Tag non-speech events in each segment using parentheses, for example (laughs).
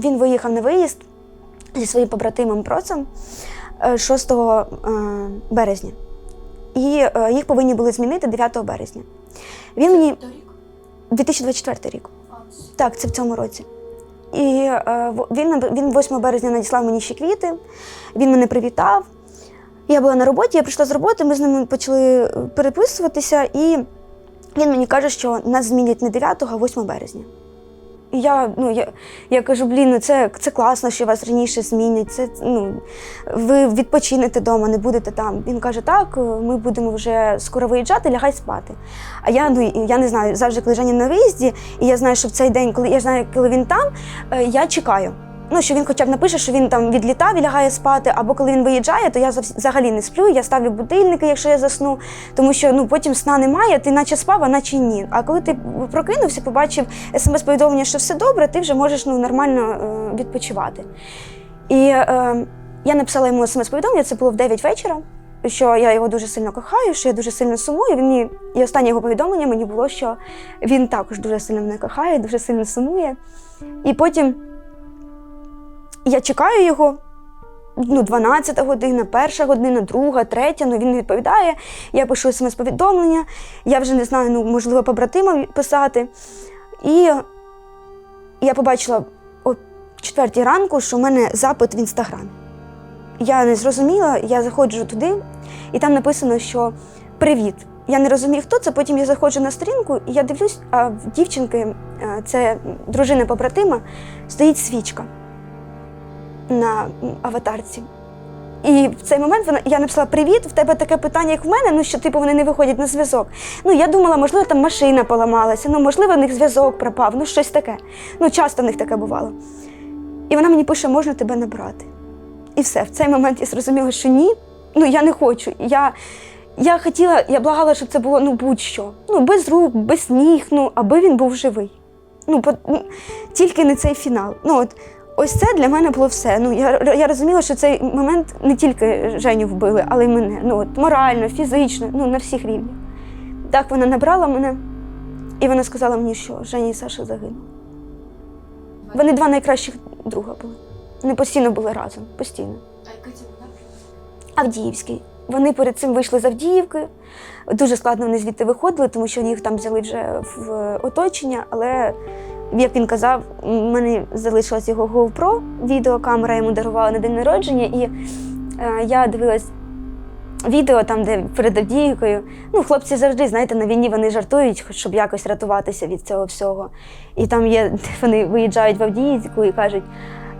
він виїхав на виїзд зі своїм побратимом Процем е, 6 е, березня. І е, їх повинні були змінити 9 березня. Він мені 2024 рік. Так, це в цьому році. І е, він, він 8 березня надіслав мені ще квіти, він мене привітав. Я була на роботі, я прийшла з роботи, ми з ними почали е, переписуватися, і він мені каже, що нас змінять не 9, а 8 березня. І я, ну, я, я кажу, блін, ну це, це класно, що вас раніше змінять. Це, ну, ви відпочинете вдома, не будете там. Він каже, так, ми будемо вже скоро виїжджати, лягай спати. А я, ну, я не знаю, завжди, коли Женя на виїзді, і я знаю, що в цей день, коли я знаю, коли він там, е, я чекаю. Ну, що він хоча б напише, що він там відлітав і лягає спати, або коли він виїжджає, то я взагалі не сплю, я ставлю будильники, якщо я засну, тому що ну, потім сна немає, ти наче спав, а наче ні. А коли ти прокинувся, побачив смс-повідомлення, що все добре, ти вже можеш ну, нормально е, відпочивати. І е, я написала йому смс-повідомлення, це було в 9 вечора, що я його дуже сильно кохаю, що я дуже сильно сумую. Він мені, і останнє його повідомлення мені було, що він також дуже сильно мене кохає, дуже сильно сумує. І потім я чекаю його. Ну, 12 година, перша година, друга, третя, ну він не відповідає. Я пишу смс-повідомлення, я вже не знаю, ну, можливо, побратимам писати. І я побачила о четвертій ранку, що в мене запит в інстаграм. Я не зрозуміла, я заходжу туди, і там написано, що привіт. Я не розумію, хто це. Потім я заходжу на сторінку, і я дивлюсь, а в дівчинки, е, це дружина побратима, стоїть свічка на аватарці. І в цей момент вона я написала: Привіт, в тебе таке питання, як в мене. Ну що типу вони не виходять на зв'язок. Ну я думала, можливо, там машина поламалася, ну можливо, в них зв'язок пропав, ну щось таке. Ну часто в них таке бувало. І вона мені пише, можна тебе набрати. І все, в цей момент я зрозуміла, що ні, ну я не хочу. Я, я хотіла, я благала, щоб це було ну будь-що. Ну, без рук, без ніг, ну, аби він був живий. Ну, по, ну, тільки не цей фінал. Ну, от, ось це для мене було все. Ну, я, я розуміла, що цей момент не тільки Женю вбили, але й мене. Ну, от, морально, фізично, ну, на всіх рівнях. Так вона набрала мене, і вона сказала мені, що Женя і Саша загинули. Вони два найкращих друга були. Вони постійно були разом, постійно. Авдіївський. Вони перед цим вийшли з Авдіївки. Дуже складно вони звідти виходили, тому що їх там взяли вже в оточення. Але, як він казав, в мене залишилась його GoPro, відеокамера йому дарувала на день народження, і е, я дивилась відео там, де перед Авдіївкою. Ну, хлопці завжди, знаєте, на війні вони жартують, щоб якось рятуватися від цього всього. І там є, (laughs) вони виїжджають в Авдіївку і кажуть.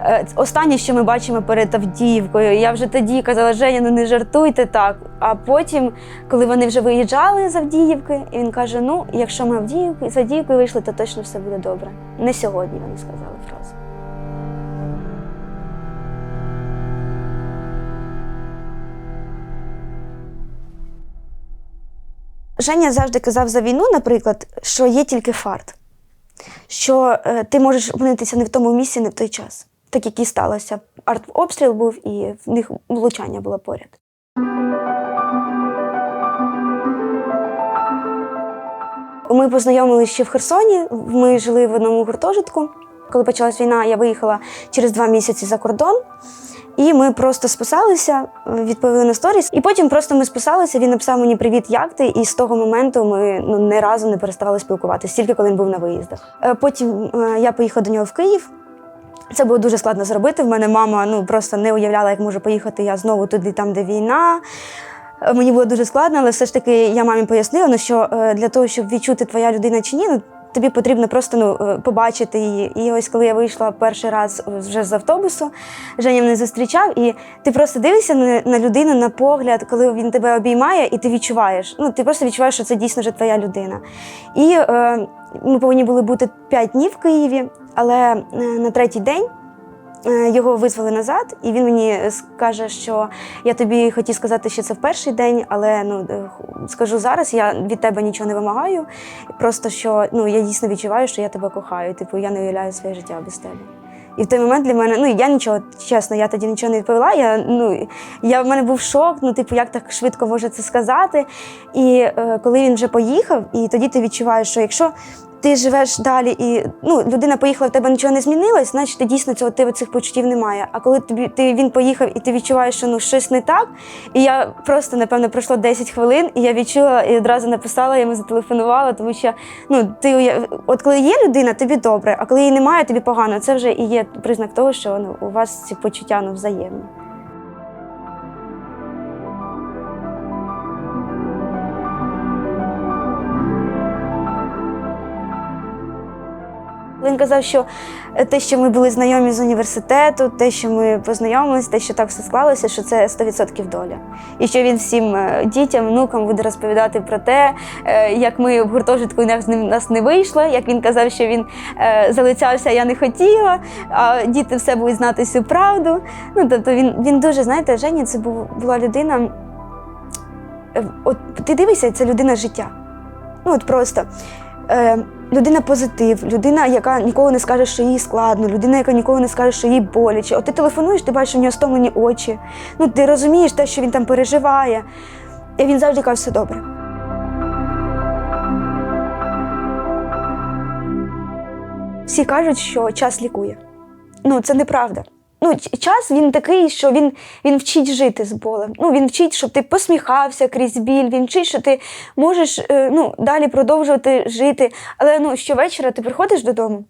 «Е, Останнє, що ми бачимо перед Авдіївкою, я вже тоді казала, Женя, ну не жартуйте так. А потім, коли вони вже виїжджали з Авдіївки, і він каже: ну, якщо ми Авдіївки, з Авдіївкою вийшли, то точно все буде добре. Не сьогодні вони сказали фразу. Женя завжди казав за війну, наприклад, що є тільки фарт, що е, ти можеш опинитися не в тому місці, не в той час. Так як і сталося. Артобстріл був, і в них влучання було поряд. Ми познайомилися ще в Херсоні. Ми жили в одному гуртожитку. Коли почалась війна, я виїхала через два місяці за кордон. І ми просто списалися, відповіли на сторіс. І потім просто ми списалися. Він написав мені Привіт, як ти? І з того моменту ми ну не разу не переставали спілкуватися, тільки коли він був на виїздах. Е, Потім е, я поїхала до нього в Київ. Це було дуже складно зробити. В мене мама ну просто не уявляла, як можу поїхати я знову туди, там, де війна. Е, Мені було дуже складно, але все ж таки я мамі пояснила, ну, що е, для того, щоб відчути твоя людина чи ні, ну, тобі потрібно просто ну, е, побачити її. І ось коли я вийшла перший раз вже з автобусу, Женя мене зустрічав, і ти просто дивишся на, людину на погляд, коли він тебе обіймає, і ти відчуваєш. Ну, ти просто відчуваєш, що це дійсно вже твоя людина. І е, ми повинні були бути п'ять днів в Києві, але е, на третій день. е, Його визвали назад, і він мені скаже, що я тобі хотів сказати, що це в перший день, але ну е, скажу зараз, я від тебе нічого не вимагаю. Просто що ну я дійсно відчуваю, що я тебе кохаю. Типу, я не уявляю своє життя без тебе. І в той момент для мене, ну я нічого, чесно, я тоді нічого не відповіла. Я, ну, я в мене був шок, ну, типу, як так швидко може це сказати. І е, коли він вже поїхав, і тоді ти відчуваєш, що якщо ти живеш далі, і ну, людина поїхала, в тебе нічого не змінилось, значить ти дійсно цього тебе цих почуттів немає. А коли тобі ти він поїхав і ти відчуваєш, що ну щось не так. І я просто напевно пройшло 10 хвилин, і я відчула і одразу написала, йому зателефонувала, тому що ну ти от коли є людина, тобі добре, а коли її немає, тобі погано. Це вже і є признак того, що ну, у вас ці почуття ну, взаємні. Він казав, що е, те, що ми були знайомі з університету, те, що ми познайомилися, те, що так все склалося, що це 100% доля. І що він всім е, дітям, внукам буде розповідати про те, е, як ми в гуртожитку з нас не вийшло, як він казав, що він залицявся, я не хотіла, а діти все будуть знати всю правду. Ну, тобто він, він дуже, знаєте, Жені, це була людина. От ти дивишся, це людина життя. Ну, от просто. Е, людина позитив, людина, яка ніколи не скаже, що їй складно, людина, яка ніколи не скаже, що їй боляче. От ти телефонуєш, ти бачиш у нього стомлені очі. Ну, ти розумієш те, що він там переживає. І він завжди каже, все добре. Всі кажуть, що час лікує. Ну, це неправда. Ну, час він такий, що він, він вчить жити з болем. Ну, він вчить, щоб ти посміхався крізь біль, він вчить, що ти можеш е, ну, далі продовжувати жити. Але ну, щовечора ти приходиш додому.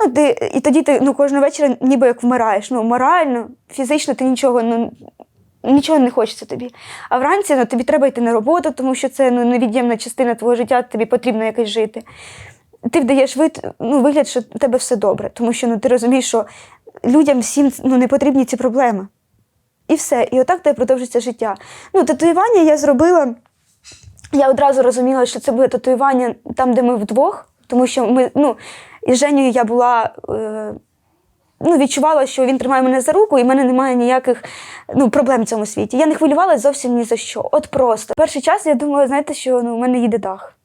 Ну, ти, і тоді ти ну, кожного вечора ніби як вмираєш. Ну, морально, фізично ти нічого, ну, нічого не хочеться тобі. А вранці ну, тобі треба йти на роботу, тому що це ну, невід'ємна частина твого життя, тобі потрібно якось жити. Ти вдаєш вид, ну, вигляд, що у тебе все добре, тому що ну, ти розумієш, що людям всім ну, не потрібні ці проблеми. І все. І отак тебе продовжиться життя. Ну, татуювання я зробила. Я одразу розуміла, що це буде татуювання там, де ми вдвох, тому що ми, ну, із Женєю я була. Е, Ну, відчувала, що він тримає мене за руку, і в мене немає ніяких ну, проблем в цьому світі. Я не хвилювалася зовсім ні за що. От просто. Перший час я думала, знаєте, що ну, у мене їде дах.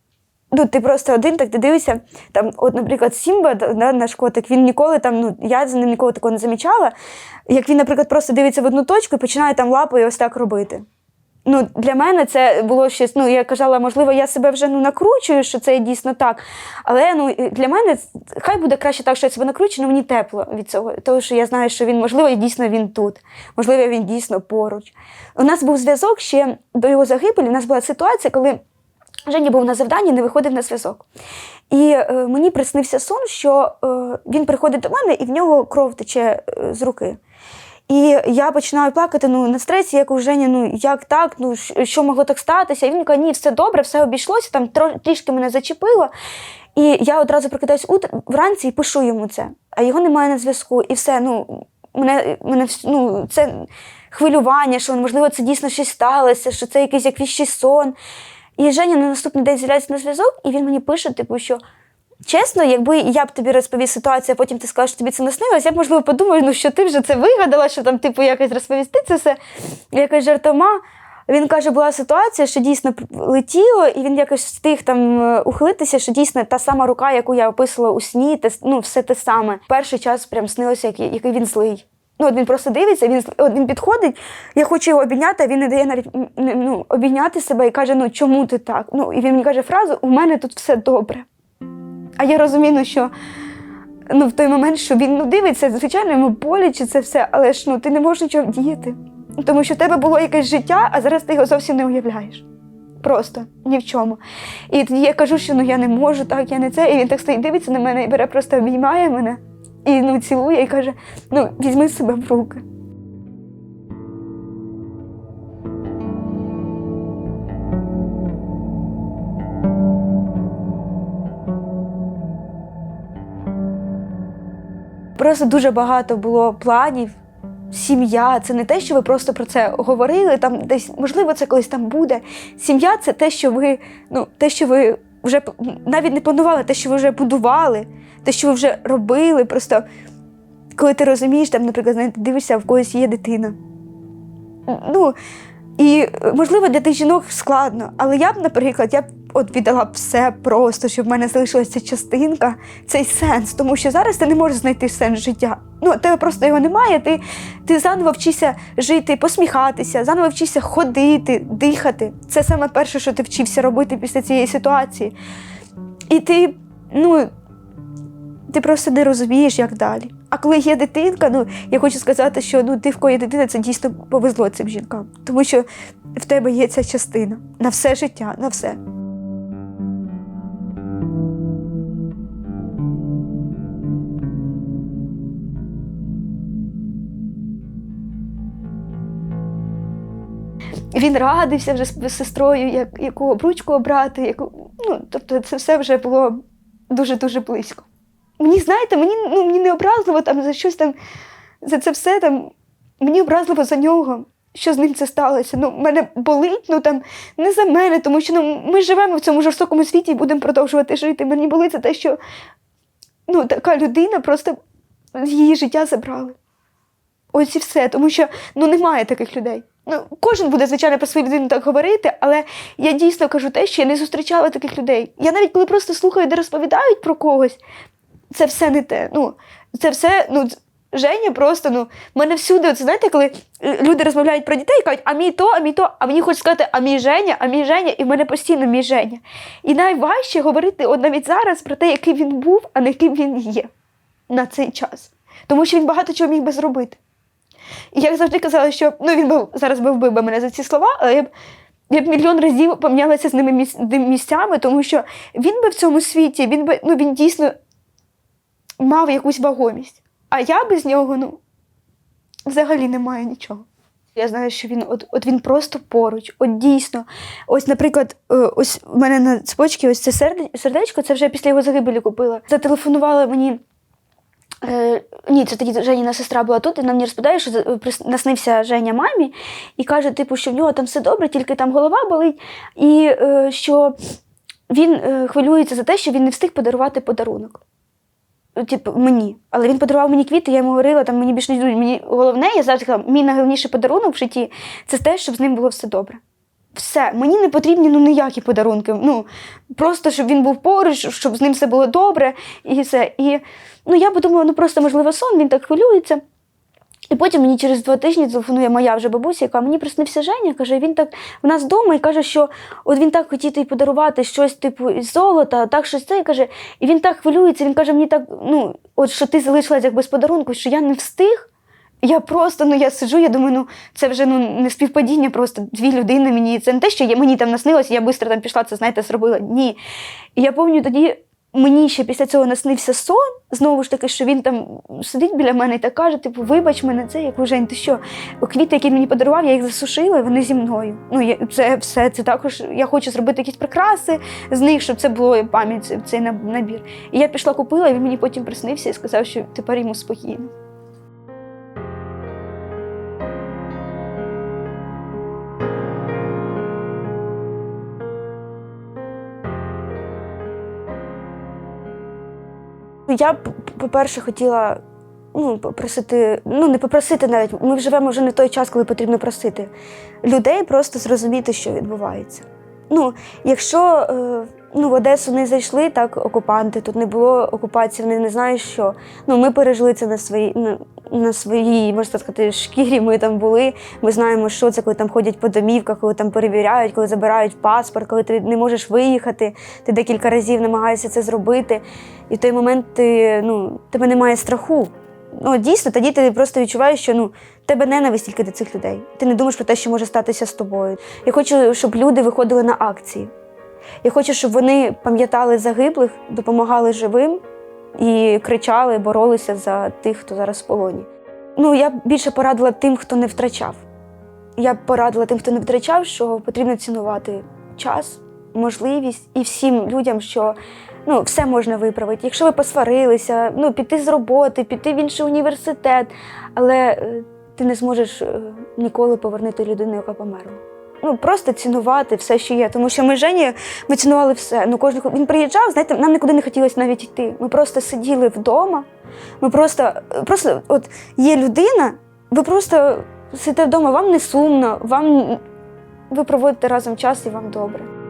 Ну, ти просто один, так ти дивишся, там, от, наприклад, Сімба, да, наш котик, він ніколи там, ну, я за ним ніколи такого не замічала. Як він, наприклад, просто дивиться в одну точку і починає там лапою ось так робити. Ну, для мене це було щось, ну, я казала, можливо, я себе вже ну, накручую, що це дійсно так. Але ну, для мене хай буде краще так, що я себе накручую, але мені тепло від цього. Тому що я знаю, що він, можливо, дійсно він тут, можливо, він дійсно поруч. У нас був зв'язок ще до його загибелі. У нас була ситуація, коли Женя був на завданні, не виходив на зв'язок. І е, мені приснився сон, що е, він приходить до мене і в нього кров тече е, з руки. І я починаю плакати ну, на стресі, як у Жені, ну як так, ну що могло так статися? І він каже, ні, все добре, все обійшлося, там трішки мене зачепило. І я одразу прокидаюсь утр вранці і пишу йому це, а його немає на зв'язку. І все, ну, мене, мене ну, це хвилювання, що можливо це дійсно щось сталося, що це якийсь як віщий сон. І Женя на наступний день з'являється на зв'язок, і він мені пише, типу, що чесно, якби я б тобі розповів ситуацію, а потім ти скажеш, що тобі це наснилось, я б, можливо, подумаю, ну що ти вже це вигадала, що там, типу, якось розповісти це все. Якось жартома. Він каже, була ситуація, що дійсно летіло, і він якось встиг там е, ухилитися, що дійсно та сама рука, яку я описувала у сні, те, ну, все те саме. Перший час прям снилося, який, який він злий. Ну, от він просто дивиться, він, от він підходить, я хочу його обійняти, а він не дає навіть ну, обійняти себе і каже, ну чому ти так? Ну, і він мені каже фразу: у мене тут все добре. А я розумію, ну, що ну, в той момент, що він ну, дивиться, звичайно, йому боляче це все, але ж ну, ти не можеш нічого вдіяти. Тому що в тебе було якесь життя, а зараз ти його зовсім не уявляєш. Просто ні в чому. І тоді я кажу, що ну я не можу, так, я не це. І він так стоїть, дивиться на мене і бере, просто обіймає мене і ну, цілує і каже: ну, візьми себе в руки. Просто дуже багато було планів. Сім'я це не те, що ви просто про це говорили. Там десь можливо це колись там буде. Сім'я це те, що ви, ну, те, що ви вже навіть не планували, те, що ви вже будували, те, що ви вже робили. Просто коли ти розумієш, там, наприклад, знаєте, дивишся, в когось є дитина. Ну, і е, можливо для тих жінок складно, але я б, наприклад, я б от віддала б все просто, щоб в мене залишилася частинка, цей сенс. Тому що зараз ти не можеш знайти сенс життя. Ну, тебе просто його немає. Ти, ти заново вчишся жити, посміхатися, заново вчишся ходити, дихати. Це саме перше, що ти вчився робити після цієї ситуації. І ти ну, ти просто не розумієш, як далі. А коли є дитинка, ну я хочу сказати, що ну ти в кої дитина, це дійсно повезло цим жінкам, тому що в тебе є ця частина на все життя, на все. Він радився вже з сестрою, як, яку обручку обрати, яку, ну, тобто це все вже було дуже-дуже близько. Мені, знаєте, мені, ну, мені не образливо там за щось там, за це все там, мені образливо за нього, що з ним це сталося. Ну, мене болить, ну там не за мене, тому що ну, ми живемо в цьому жорстокому світі і будемо продовжувати жити. Мені болить за те, що ну, така людина просто її життя забрали. Ось і все, тому що ну, немає таких людей. Ну, кожен буде, звичайно, про свою людину так говорити, але я дійсно кажу те, що я не зустрічала таких людей. Я навіть коли просто слухаю, де розповідають про когось, це все не те. Ну, це все, ну, Женя просто, ну, в мене всюди, от, знаєте, коли люди розмовляють про дітей і кажуть, а мій то, а мій то, а мені хочуть сказати, а мій Женя, а мій Женя, і в мене постійно мій Женя. І найважче говорити от навіть зараз про те, який він був, а не яким він є на цей час. Тому що він багато чого міг би зробити. І я завжди казала, що ну, він був зараз би вбив би мене за ці слова, але я б, я б мільйон разів помінялася з ними місцями, тому що він би в цьому світі, він би ну, він дійсно мав якусь вагомість. А я без нього, ну, взагалі не маю нічого. Я знаю, що він от, от він просто поруч, от дійсно. Ось, наприклад, е, ось в мене на цепочці ось це сердечко, це вже після його загибелі купила. Зателефонувала мені. Е, ні, це тоді Женіна сестра була тут, і вона мені розповідає, що наснився Женя мамі і каже, типу, що в нього там все добре, тільки там голова болить, і е, що він е, хвилюється за те, що він не встиг подарувати подарунок. Е, Типу, мені. Але він подарував мені квіти, я йому говорила, там мені більше не йдуть. Мені головне, я завжди казала, мій найголовніший подарунок в житті це те, щоб з ним було все добре. Все, мені не потрібні ну ніякі подарунки. Ну просто щоб він був поруч, щоб з ним все було добре, і все. І ну я подумала, ну просто можливо сон, він так хвилюється. І потім мені через два тижні телефонує моя вже бабуся, яка мені приснився Женя, каже, він так в нас вдома і каже, що от він так хотів їй подарувати щось типу із золота, так щось це і каже, і він так хвилюється. Він каже, мені так, ну от що ти залишилась як без подарунку, що я не встиг. Я просто, ну я сиджу, я думаю, ну це вже ну не співпадіння, просто дві людини мені. Це не те, що я, мені там наснилося, я швидко там пішла, це знаєте, зробила. Ні. І я пам'ятаю тоді. Мені ще після цього наснився сон, знову ж таки, що він там сидить біля мене і так каже: типу, вибач мене, це як Жень, ти що? Квіти, які він мені подарував, я їх засушила, і вони зі мною. Ну, я, це все, це також я хочу зробити якісь прикраси з них, щоб це було пам'ять, це- цей наб- набір. І я пішла купила, і він мені потім приснився і сказав, що тепер йому спокійно. Я, б по-перше, хотіла ну, попросити, ну не попросити навіть, ми живемо вже не той час, коли потрібно просити людей просто зрозуміти, що відбувається. Ну, якщо е, ну, в Одесу не зайшли так окупанти, тут не було окупації, вони не знають, що. Ну, ми пережили це на своїй, на, своїй, можна сказати, шкірі. Ми там були. Ми знаємо, що це, коли там ходять по домівках, коли там перевіряють, коли забирають паспорт, коли ти не можеш виїхати, ти декілька разів намагаєшся це зробити. І в той момент ти, ну, тебе немає страху. Ну, дійсно, тоді ти просто відчуваєш, що ну, тебе ненависть тільки до цих людей. Ти не думаєш про те, що може статися з тобою. Я хочу, щоб люди виходили на акції. Я хочу, щоб вони пам'ятали загиблих, допомагали живим і кричали, боролися за тих, хто зараз в полоні. Ну, я більше порадила тим, хто не втрачав. Я порадила тим, хто не втрачав, що потрібно цінувати час, можливість і всім людям, що ну, все можна виправити. Якщо ви посварилися, ну, піти з роботи, піти в інший університет, але е, ти не зможеш е, ніколи повернути людину, яка померла. Ну, просто цінувати все, що є. Тому що ми Жені, ми цінували все. Ну, кожен, він приїжджав, знаєте, нам нікуди не хотілося навіть йти. Ми просто сиділи вдома. Ми просто, просто от є людина, ви просто сидите вдома, вам не сумно, вам ви проводите разом час і вам добре.